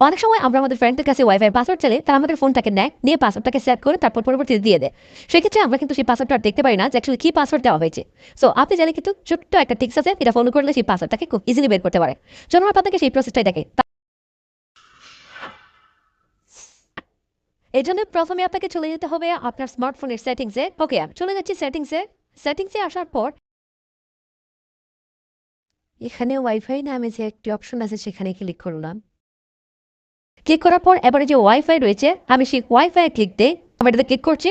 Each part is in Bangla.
অনেক সময় আমরা আমাদের ফ্রেন্ডদের কাছে ওয়াইফাই পাসওয়ার্ড চাইলে তারা আমাদের ফোনটাকে নেয়, নিয়ে পাসওয়ার্ডটাকে সেট করে তারপর পরবর্তীতে দিয়ে দেয়। সেক্ষেত্রে আমরা কিন্তু সেই পাসওয়ার্ডটা দেখতে পারি না যে অ্যাকচুয়ালি কী পাসওয়ার্ড দেওয়া হয়েছে। সো আপনি জানেন কিন্তু ছোট্ট একটা টিক্স আছে, এটা ফলো করলে সেই পাসওয়ার্ডটাকে খুব ইজিলি বের করতে পারে। চলুন আপনাদেরকে সেই প্রসেসটাই দেখে এই জন্য প্রথমে আপনাকে চলে যেতে হবে আপনার স্মার্টফোনের সেটিংসে ওকে চলে যাচ্ছি সেটিংসে সেটিংসে আসার পর এখানে ওয়াইফাই নামে যে একটি অপশন আছে, সেখানে ক্লিক করলাম। ক্লিক করার পর এবারে যে ওয়াইফাই রয়েছে, আমি সেই ওয়াইফাই ক্লিক দিই আমি এটাতে ক্লিক করছি।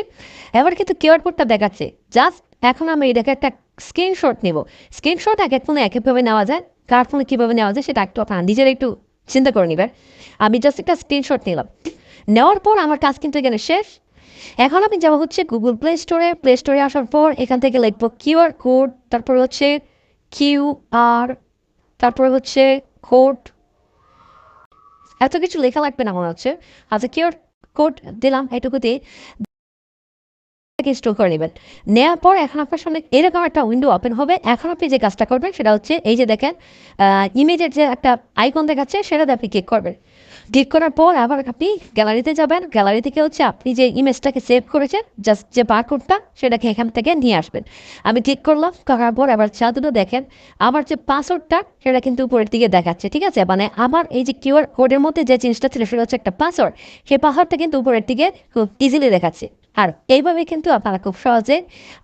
এবার কিন্তু কিউআর কোডটা দেখাচ্ছে। জাস্ট এখন আমি এটাকে একটা স্ক্রিনশট নেব। স্ক্রিনশট এক এক ফোনে এক একভাবে নেওয়া যায়। কার ফোনে কীভাবে নেওয়া যায় সেটা একটু আপনার নিজের একটু চিন্তা করে নেবেন। আমি জাস্ট একটা স্ক্রিনশট নিলাম। নেওয়ার পর আমার কাজ কিন্তু এখানে শেষ। এখন আমি যাব হচ্ছে গুগল প্লে স্টোরে প্লে স্টোরে আসার পর এখান থেকে লিখব কিউআর কোড তারপর হচ্ছে কিউ আর তারপরে হচ্ছে কোড এত কিছু লেখা লাগবে না মনে হচ্ছে। আচ্ছা কিউআর কোড দিলাম এটুকুতে স্টোর করে নেবেন। নেওয়ার পর এখন আপনার সামনে এরকম একটা উইন্ডো ওপেন হবে। এখন আপনি যে কাজটা করবেন সেটা হচ্ছে এই যে দেখেন ইমেজের যে একটা আইকন দেখাচ্ছে, সেটাতে আপনি ক্লিক করবেন। ক্লিক করার পর আবার আপনি গ্যালারিতে যাবেন। গ্যালারি থেকে হচ্ছে আপনি যে ইমেজটাকে সেভ করেছেন জাস্ট যে বারকোডটা সেটাকে এখান থেকে নিয়ে আসবেন। আমি ক্লিক করলাম, করার পর আবার চাদুটো দেখেন। আমার যে পাসওয়ার্ডটা সেটা কিন্তু উপরের দিকে দেখাচ্ছে, ঠিক আছে? মানে আমার এই যে কিউআর কোডের মধ্যে যে জিনিসটা ছিল, সেটা হচ্ছে একটা পাসওয়ার্ড সেই পাহাড়টা কিন্তু উপরের দিকে খুব ইজিলি দেখাচ্ছে। আর এইভাবে কিন্তু আপনারা খুব সহজে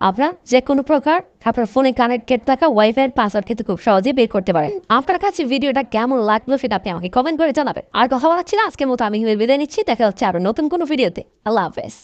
আপনার যে কোনো প্রকার আপনার ফোনে কানেক্টেড থাকা ওয়াইফাইয়ের পাসওয়ার্ড কিন্তু খুব সহজেই বের করতে পারেন। আপনার কাছে ভিডিওটা কেমন লাগল সেটা আপনি আমাকে কমেন্ট করে জানাবেন। আর কথা বলাচ্ছি না, আজকের মতো আমি বিদায় নিচ্ছি, দেখা হচ্ছে আরও নতুন কোনো ভিডিওতে আল্লাহ হাফেজ।